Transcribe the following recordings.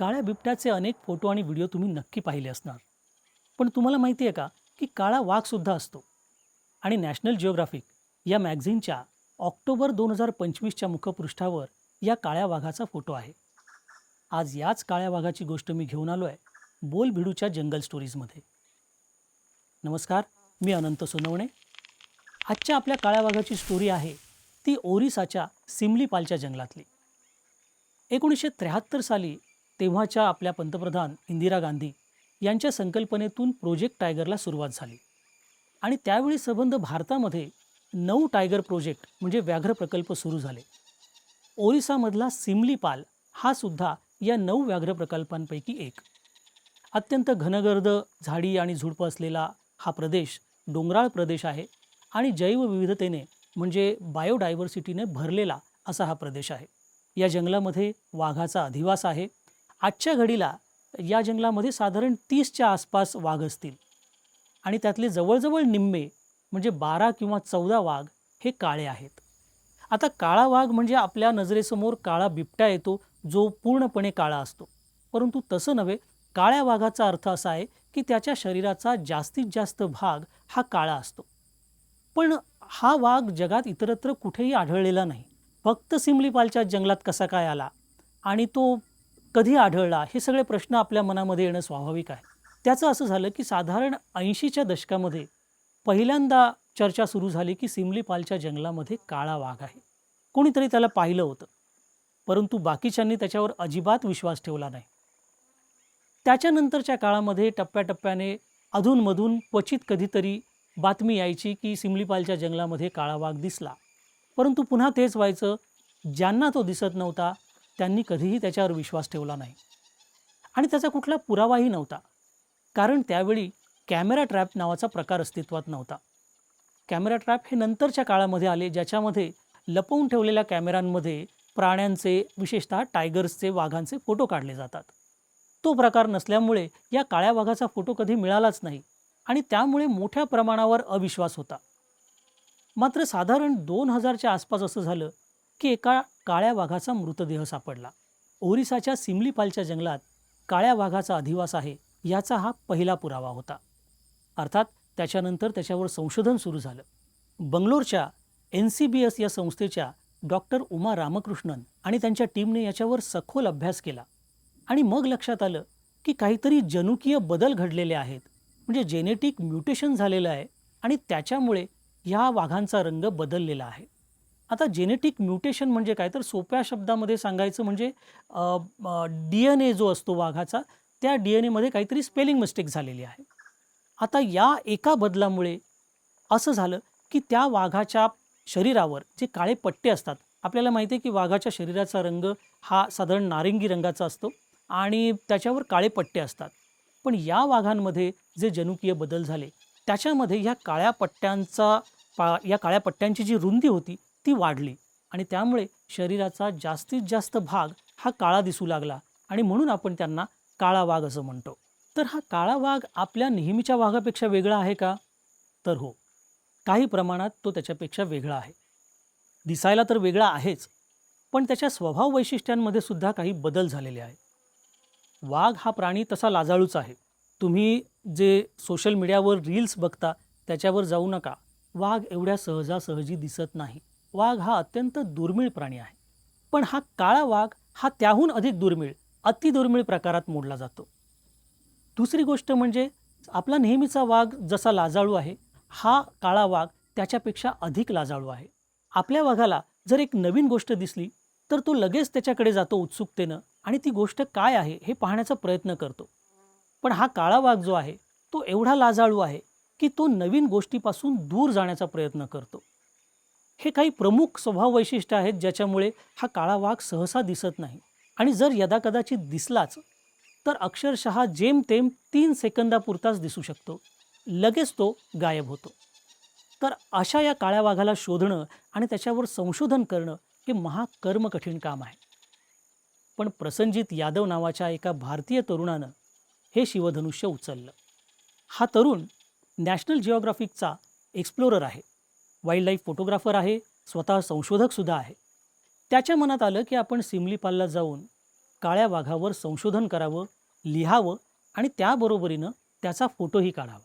काळ्या बिबट्याचे अनेक फोटो आणि व्हिडिओ तुम्ही नक्की पाहिले असणार. पण तुम्हाला माहिती आहे का की काळा वाघसुद्धा असतो. आणि नॅशनल जिओग्राफिक या मॅगझिनच्या ऑक्टोबर दोन हजार पंचवीसच्या मुखपृष्ठावर या काळ्या वाघाचा फोटो आहे. आज याच काळ्या वाघाची गोष्ट मी घेऊन आलो आहे बोल भिडूच्या जंगल स्टोरीजमध्ये. नमस्कार मी अनंत सोनवणे. आजच्या आपल्या काळ्या वाघाची स्टोरी आहे ती ओरिसाच्या सिमलीपालच्या जंगलातली. एकोणीसशे त्र्याहत्तर साली तेव्हाच्या आपल्या पंतप्रधान इंदिरा गांधी यांच्या संकल्पनेतून प्रोजेक्ट टायगरला सुरुवात झाली. आणि त्यावेळी संबंध भारतामध्ये नऊ टायगर प्रोजेक्ट म्हणजे व्याघ्र प्रकल्प सुरू झाले. ओरिसामधला सिमलीपाल हा सुद्धा या नऊ व्याघ्र प्रकल्पांपैकी एक. अत्यंत घनगर्द झाडी आणि झुडपं असलेला हा प्रदेश डोंगराळ प्रदेश आहे आणि जैवविविधतेने म्हणजे बायोडायव्हर्सिटीने भरलेला असा हा प्रदेश आहे. या जंगलामध्ये वाघाचा अधिवास आहे. आजच्या घडीला या जंगलामध्ये साधारण तीसच्या आसपास वाघ असतील. आणि त्यातले जवळजवळ निम्मे म्हणजे बारा किंवा चौदा वाघ हे काळे आहेत. आता काळा वाघ म्हणजे आपल्या नजरेसमोर काळा बिबट्या येतो जो पूर्णपणे काळा असतो. परंतु तसं नव्हे काळ्या वाघाचा अर्थ असा आहे की त्याच्या शरीराचा जास्तीत जास्त भाग हा काळा असतो. पण हा वाघ जगात इतरत्र कुठेही आढळलेला नाही. फक्त सिमलीपालच्या जंगलात कसा काय आला? आणि तो कधी आढळला? हे सगळे प्रश्न आपल्या मनामध्ये येणं स्वाभाविक आहे. त्याचं असं झालं की साधारण ऐंशीच्या दशकामध्ये पहिल्यांदा चर्चा सुरू झाली की सिमलीपालच्या जंगलामध्ये काळा वाघ आहे. कोणीतरी त्याला पाहिलं होतं. परंतु बाकीच्यांनी त्याच्यावर अजिबात विश्वास ठेवला नाही. त्याच्यानंतरच्या काळामध्ये टप्प्याटप्प्याने अधूनमधून क्वचित कधीतरी बातमी यायची की सिमलीपालच्या जंगलामध्ये काळा वाघ दिसला. परंतु पुन्हा तेच व्हायचं. ज्यांना तो दिसत नव्हता त्यांनी कधीही त्याच्यावर विश्वास ठेवला नाही. आणि त्याचा कुठला पुरावाही नव्हता. कारण त्यावेळी कॅमेरा ट्रॅप नावाचा प्रकार अस्तित्वात नव्हता. कॅमेरा ट्रॅप हे नंतरच्या काळामध्ये आले ज्याच्यामध्ये लपवून ठेवलेल्या कॅमेऱ्यांमध्ये प्राण्यांचे विशेषतः टायगर्सचे वाघांचे फोटो काढले जातात. तो प्रकार नसल्यामुळे या काळ्या वाघाचा फोटो कधी मिळालाच नाही आणि त्यामुळे मोठ्या प्रमाणावर अविश्वास होता. मात्र साधारण दोन हजारच्या आसपास असं झालं की एका काळ्या वाघाचा मृतदेह सापडला. ओरिसाच्या सिमलीपालच्या जंगलात काळ्या वाघाचा अधिवास आहे याचा हा पहिला पुरावा होता. अर्थात त्याच्यानंतर त्याच्यावर संशोधन सुरू झालं. बंगलोरच्या एन सी बी एस या संस्थेच्या डॉक्टर उमा रामकृष्णन आणि त्यांच्या टीमने याच्यावर सखोल अभ्यास केला. आणि मग लक्षात आलं की काहीतरी जनुकीय बदल घडलेले आहेत. म्हणजे जेनेटिक म्युटेशन झालेलं आहे आणि त्याच्यामुळे ह्या वाघांचा रंग बदललेला आहे. आता जेनेटिक म्युटेशन म्हणजे काय? तर सोप्या शब्दामध्ये सांगायचं म्हणजे डी एन ए जो असतो वाघाचा त्या डी एन एमध्ये काहीतरी स्पेलिंग मिस्टेक झालेली आहे. आता या एका बदलामुळे असं झालं की त्या वाघाच्या शरीरावर जे काळे पट्टे असतात आपल्याला माहिती आहे की वाघाच्या शरीराचा रंग हा साधारण नारिंगी रंगाचा असतो आणि त्याच्यावर काळे पट्टे असतात. पण या वाघांमध्ये जे जनुकीय बदल झाले त्याच्यामध्ये ह्या काळ्या पट्ट्यांचा पा या काळ्या पट्ट्यांची जी रुंदी होती ती वाढली आणि त्यामुळे शरीराचा जास्तीत जास्त भाग हा काळा दिसू लागला आणि म्हणून आपण त्यांना काळा वाघ असं म्हणतो. तर हा काळा वाघ आपल्या नेहमीच्या वाघापेक्षा वेगळा आहे का? तर हो काही प्रमाणात तो त्याच्यापेक्षा वेगळा आहे. दिसायला तर वेगळा आहेच पण त्याच्या स्वभाव वैशिष्ट्यांमध्ये सुद्धा काही बदल झालेले आहेत. वाघ हा प्राणी तसा लाजाळूच आहे. तुम्ही जे सोशल मीडियावर रील्स बघता त्याच्यावर जाऊ नका. वाघ एवढ्या सहजासहजी दिसत नाही. वाघ हा अत्यंत दुर्मिळ प्राणी आहे. पण हा काळा वाघ हा त्याहून अधिक दुर्मिळ अतिदुर्मिळ प्रकारात मोडला जातो. दुसरी गोष्ट म्हणजे आपला नेहमीचा वाघ जसा लाजाळू आहे हा काळा वाघ त्याच्यापेक्षा अधिक लाजाळू आहे. आपल्या वाघाला जर एक नवीन गोष्ट दिसली तर तो लगेच त्याच्याकडे जातो उत्सुकतेनं आणि ती गोष्ट काय आहे हे पाहण्याचा प्रयत्न करतो. पण हा काळा वाघ जो आहे तो एवढा लाजाळू आहे की तो नवीन गोष्टीपासून दूर जाण्याचा प्रयत्न करतो. हे काही प्रमुख स्वभाव वैशिष्ट्य आहेत ज्याच्यामुळे हा काळा वाघ सहसा दिसत नाही. आणि जर यदाकदाचित दिसलाच तर अक्षरशः जेमतेम तीन सेकंदापुरताच दिसू शकतो. लगेच तो गायब होतो. तर अशा या काळ्या वाघाला शोधणं आणि त्याच्यावर संशोधन करणं हे महाकर्म कठीण काम आहे. पण प्रसंजित यादव नावाच्या एका भारतीय तरुणानं हे शिवधनुष्य उचललं. हा तरुण नॅशनल जिओग्राफिकचा एक्सप्लोरर आहे. वाईल्ड लाईफ फोटोग्राफर आहे स्वतः संशोधकसुद्धा आहे. त्याच्या मनात आलं की आपण सिमलीपालला जाऊन काळ्या वाघावर संशोधन करावं लिहावं आणि त्याबरोबरीनं त्याचा फोटोही काढावा.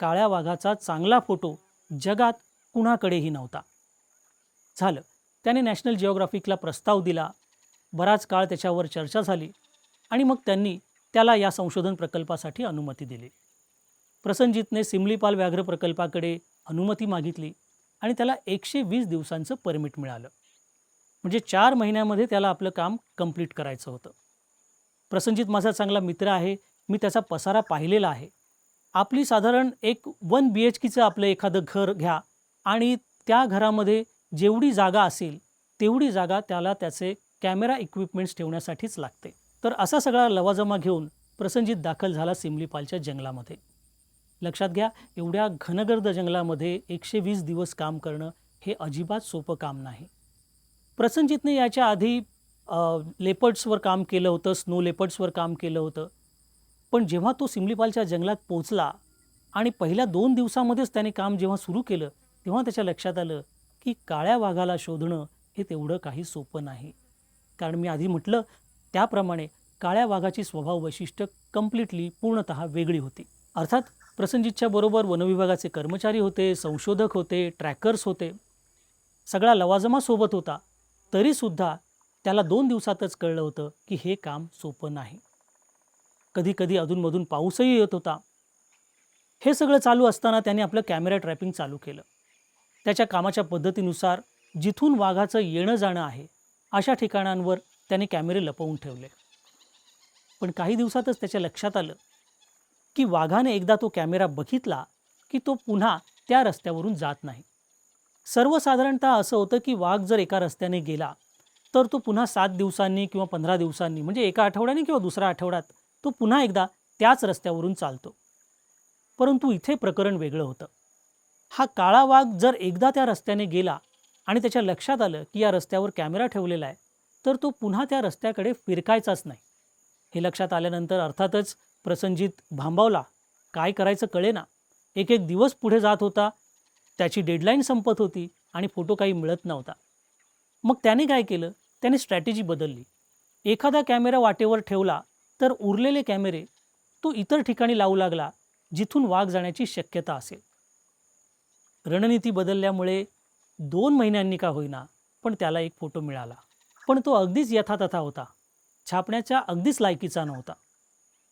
काळ्या वाघाचा चांगला फोटो जगात कुणाकडेही नव्हता. झालं. त्याने नॅशनल जिओग्राफिकला प्रस्ताव दिला. बराच काळ त्याच्यावर चर्चा झाली आणि मग त्यांनी त्याला या संशोधन प्रकल्पासाठी अनुमती दिली. प्रसंजितने सिमलीपाल व्याघ्र प्रकल्पाकडे अनुमती मागितली. आणि त्याला एकशे वीस दिवसांचं परमिट मिळालं. म्हणजे चार महिन्यामध्ये त्याला आपलं काम कंप्लीट करायचं होतं. प्रसंजित माझा चांगला मित्र आहे. मी त्याचा पसारा पाहिलेला आहे. आपली साधारण एक वन बी एच केचं आपलं एखादं घर घ्या आणि त्या घरामध्ये जेवढी जागा असेल तेवढी जागा त्याला त्याचे कॅमेरा इक्विपमेंट्स ठेवण्यासाठीच लागते. तर असा सगळा लवाजमा घेऊन प्रसंजित दाखल झाला सिमलीपालच्या जंगलामध्ये. लक्षात घ्या एवढ्या घनगर्द जंगलामध्ये एकशे वीस दिवस काम करणं हे अजिबात सोपं काम नाही. प्रसनजितने याच्या आधी लेपर्ड्सवर काम केलं होतं स्नो लेपर्ड्सवर काम केलं होतं. पण जेव्हा तो सिमलीपालच्या जंगलात पोचला आणि पहिल्या दोन दिवसामध्येच त्याने काम जेव्हा सुरू केलं तेव्हा त्याच्या लक्षात आलं की काळ्या वाघाला शोधणं हे तेवढं काही सोपं नाही. कारण मी आधी म्हटलं त्याप्रमाणे काळ्या वाघाची स्वभाव वैशिष्ट्य कम्प्लिटली पूर्णतः वेगळी होती. अर्थात प्रसंजितच्या बरोबर वनविभागाचे कर्मचारी होते संशोधक होते ट्रॅकर्स होते. सगळा लवाजमा सोबत होता. तरीसुद्धा त्याला दोन दिवसातच कळलं होतं की हे काम सोपं नाही. कधी कधी अधूनमधून पाऊसही येत होता. हे सगळं चालू असताना त्याने आपलं कॅमेरा ट्रॅपिंग चालू केलं. त्याच्या कामाच्या पद्धतीनुसार जिथून वाघाचं येणं जाणं आहे अशा ठिकाणांवर त्याने कॅमेरे लपवून ठेवले. पण काही दिवसातच त्याच्या लक्षात आलं की वाघाने एकदा तो कॅमेरा बघितला की तो पुन्हा त्या रस्त्यावरून जात नाही. सर्वसाधारणतः असं होतं की वाघ जर एका रस्त्याने गेला तर तो पुन्हा सात दिवसांनी किंवा पंधरा दिवसांनी म्हणजे एका आठवड्याने किंवा दुसऱ्या आठवड्यात तो पुन्हा एकदा त्याच रस्त्यावरून चालतो. परंतु इथे प्रकरण वेगळं होतं. हा काळा वाघ जर एकदा त्या रस्त्याने गेला आणि त्याच्या लक्षात आलं की या रस्त्यावर कॅमेरा ठेवलेला आहे तर तो पुन्हा त्या रस्त्याकडे फिरकायचाच नाही. हे लक्षात आल्यानंतर अर्थातच प्रसंजित भांबावला काय करायचं कळेना. एक एक दिवस पुढे जात होता. त्याची डेडलाईन संपत होती आणि फोटो काही मिळत नव्हता. मग त्याने काय केलं? त्याने स्ट्रॅटेजी बदलली. एखादा कॅमेरा वाटेवर ठेवला तर उरलेले कॅमेरे तो इतर ठिकाणी लावू लागला जिथून वाघ जाण्याची शक्यता असेल. रणनीती बदलल्यामुळे दोन महिन्यांनी का होईना पण त्याला एक फोटो मिळाला. पण तो अगदीच यथातथा होता. छापण्याच्या अगदीच लायकीचा नव्हता.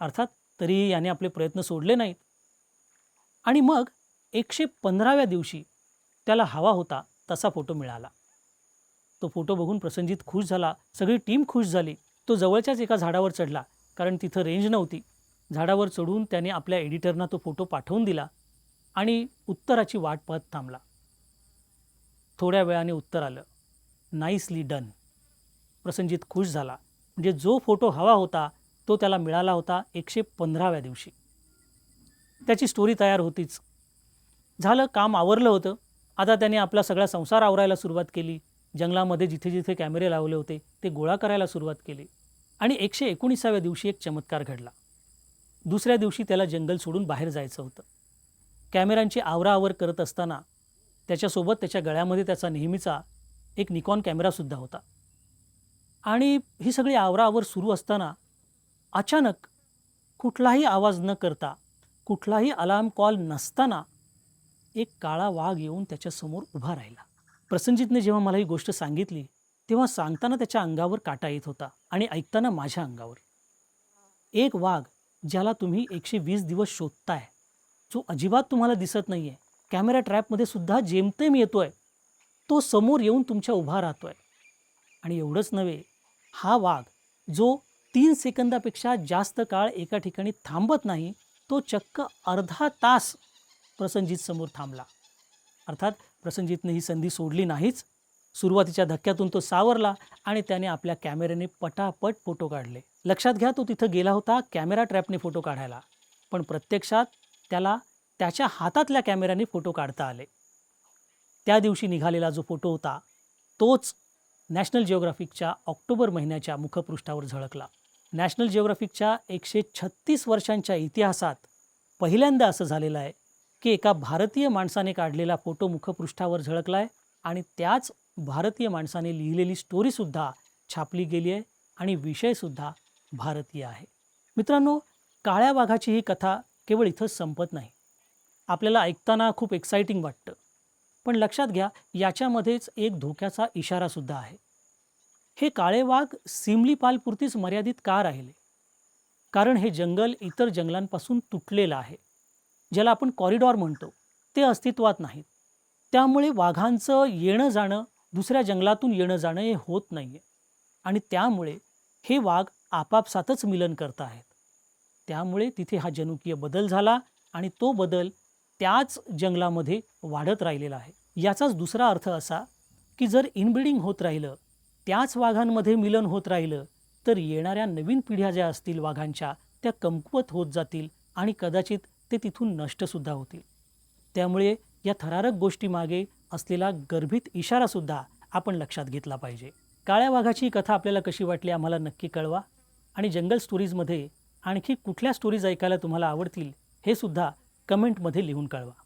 अर्थात तरी याने आपले प्रयत्न सोडले नाहीत. आणि मग एकशे पंधराव्या दिवशी त्याला हवा होता तसा फोटो मिळाला. तो फोटो बघून प्रसंजित खुश झाला. सगळी टीम खुश झाली. तो जवळच्याच एका झाडावर चढला कारण तिथं रेंज नव्हती. झाडावर चढून त्याने आपल्या एडिटरना तो फोटो पाठवून दिला आणि उत्तराची वाट पाहत थांबला. थोड्या वेळाने उत्तर आलं नाईसली डन. प्रसंजित खुश झाला. म्हणजे जो फोटो हवा होता तो त्याला मिळाला होता एकशे पंधराव्या दिवशी. त्याची स्टोरी तयार होतीच. झालं काम आवरलं होतं. आता त्याने आपला सगळा संसार आवरायला सुरुवात केली. जंगलामध्ये जिथे जिथे कॅमेरे लावले होते ते गोळा करायला सुरुवात केली. आणि एकशे एकोणीसाव्या दिवशी एक चमत्कार घडला. दुसऱ्या दिवशी त्याला जंगल सोडून बाहेर जायचं होतं. कॅमेऱ्यांची आवराआवर करत असताना त्याच्यासोबत त्याच्या गळ्यामध्ये त्याचा नेहमीचा एक निकॉन कॅमेरासुद्धा होता. आणि ही सगळी आवराआवर सुरू असताना अचानक कुठलाही आवाज न करता कुठलाही अलार्म कॉल नसताना एक काळा वाघ येऊन त्याच्यासमोर उभा राहिला. प्रसंजितने जेव्हा मला ही गोष्ट सांगितली तेव्हा सांगताना त्याच्या अंगावर काटा येत होता आणि ऐकताना माझ्या अंगावर. एक वाघ ज्याला तुम्ही एकशे वीस दिवस शोधताय जो अजिबात तुम्हाला दिसत नाही आहे कॅमेरा ट्रॅपमध्ये सुद्धा जेमतेम येतोय तो समोर येऊन तुमच्या उभा राहतोय. आणि एवढंच नव्हे हा वाघ जो तीन सेकंदापेक्षा जास्त काळ एका ठिकाणी थांबत नाही तो चक्क अर्धा तास प्रसंजित समोर थांबला. अर्थात प्रसंजितने ही संधी सोडली नाहीच. सुरुवातीच्या धक्क्यातून तो सावरला आणि त्याने आपल्या कॅमेऱ्याने पटापट फोटो काढले. लक्षात घ्या तो तिथं गेला होता कॅमेरा ट्रॅपने फोटो काढायला. पण प्रत्यक्षात त्याला त्याच्या हातातल्या कॅमेऱ्याने फोटो काढता आले. त्या दिवशी निघालेला जो फोटो होता तोच नॅशनल जिओग्राफिकच्या ऑक्टोबर महिन्याच्या मुखपृष्ठावर झळकला. नॅशनल जिओग्राफिकच्या एकशे छत्तीस वर्षांच्या इतिहासात पहिल्यांदा असं झालेलं आहे की एका भारतीय माणसाने काढलेला फोटो मुखपृष्ठावर झळकला आहे आणि त्याच भारतीय माणसाने लिहिलेली स्टोरीसुद्धा छापली गेली आहे आणि विषयसुद्धा भारतीय आहे. मित्रांनो काळ्या वाघाची ही कथा केवळ इथंच संपत नाही. आपल्याला ऐकताना खूप एक्साइटिंग वाटतं. पण लक्षात घ्या याच्यामध्येच एक धोक्याचा इशारासुद्धा आहे. हे काळे वाघ सिमलीपालपुरतीच मर्यादित का राहिले? कारण हे जंगल इतर जंगलांपासून तुटलेलं आहे ज्याला आपण कॉरिडॉर म्हणतो. ते अस्तित्वात नाहीत. त्यामुळे वाघांचं येणं जाणं दुसऱ्या जंगलातून येणं जाणं हे होत नाही आहे आणि त्यामुळे हे वाघ आपापसातच मिलन करत आहेत. त्यामुळे तिथे हा जनुकीय बदल झाला आणि तो बदल त्याच जंगलामध्ये वाढत राहिलेला आहे. याचाच दुसरा अर्थ असा की जर इनब्रिडिंग होत राहिलं त्याच वाघांमध्ये मिलन होत राहिलं तर येणाऱ्या नवीन पिढ्या ज्या असतील वाघांच्या त्या कमकुवत होत जातील आणि कदाचित ते तिथून नष्टसुद्धा होतील. त्यामुळे या थरारक गोष्टीमागे असलेला गर्भित इशारासुद्धा आपण लक्षात घेतला पाहिजे. काळ्या वाघाची कथा आपल्याला कशी वाटली आम्हाला नक्की कळवा. आणि जंगल स्टोरीजमध्ये आणखी कुठल्या स्टोरीज ऐकायला तुम्हाला आवडतील हे सुद्धा कमेंटमध्ये लिहून कळवा.